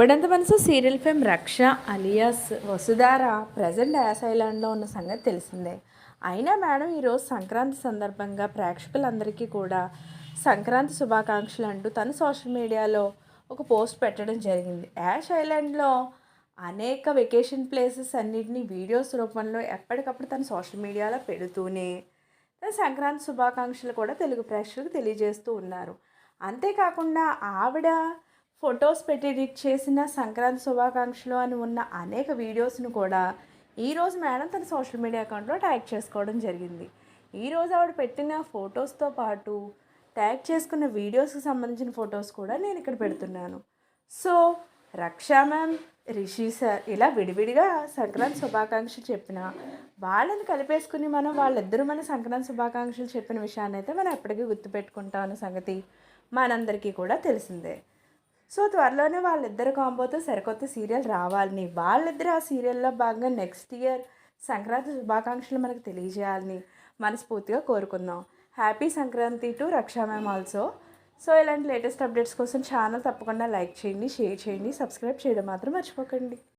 అప్పుడంత మనసు serial fame Raksha alias Vasudhara present as ఐలాండ్లో ఉన్న సంగతి తెలిసిందే. అయినా మేడం ఈరోజు సంక్రాంతి సందర్భంగా ప్రేక్షకులందరికీ కూడా సంక్రాంతి శుభాకాంక్షలు అంటూ తన సోషల్ మీడియాలో ఒక పోస్ట్ పెట్టడం జరిగింది. యాష్ ఐలాండ్లో అనేక వెకేషన్ ప్లేసెస్ అన్నిటిని వీడియోస్ రూపంలో ఎప్పటికప్పుడు తన సోషల్ మీడియాలో పెడుతూనే తన సంక్రాంతి శుభాకాంక్షలు కూడా తెలుగు ప్రేక్షకులకు తెలియజేస్తూ ఉన్నారు. అంతేకాకుండా ఆవిడ ఫొటోస్ పెట్టి ఎడిట్ చేసిన సంక్రాంతి శుభాకాంక్షలు అని ఉన్న అనేక వీడియోస్ను కూడా ఈరోజు మేడం తన సోషల్ మీడియా అకౌంట్లో ట్యాగ్ చేసుకోవడం జరిగింది. ఈరోజు ఆవిడ పెట్టిన ఫొటోస్తో పాటు ట్యాగ్ చేసుకున్న వీడియోస్కి సంబంధించిన ఫొటోస్ కూడా నేను ఇక్కడ పెడుతున్నాను. So Raksha ma'am Rishi sir ఇలా విడివిడిగా సంక్రాంతి శుభాకాంక్షలు చెప్పిన వాళ్ళని కలిపేసుకుని మనం వాళ్ళిద్దరూ మన సంక్రాంతి శుభాకాంక్షలు చెప్పిన విషయాన్ని అయితే మనం ఎప్పటికీ గుర్తుపెట్టుకుంటాం అన్న సంగతి మనందరికీ కూడా తెలిసిందే. సో త్వరలోనే వాళ్ళిద్దరు కాంబోతో సరికొత్త సీరియల్ రావాలని. వాళ్ళిద్దరు ఆ సీరియల్లో భాగంగా నెక్స్ట్ ఇయర్ సంక్రాంతి శుభాకాంక్షలు మనకు తెలియజేయాలని మనస్ఫూర్తిగా కోరుకుందాం. Happy Sankranti to Raksha ma'am also. So ఇలాంటి లేటెస్ట్ అప్డేట్స్ కోసం ఛానల్ తప్పకుండా లైక్ చేయండి షేర్ చేయండి సబ్స్క్రైబ్ చేయడం మాత్రం మర్చిపోకండి.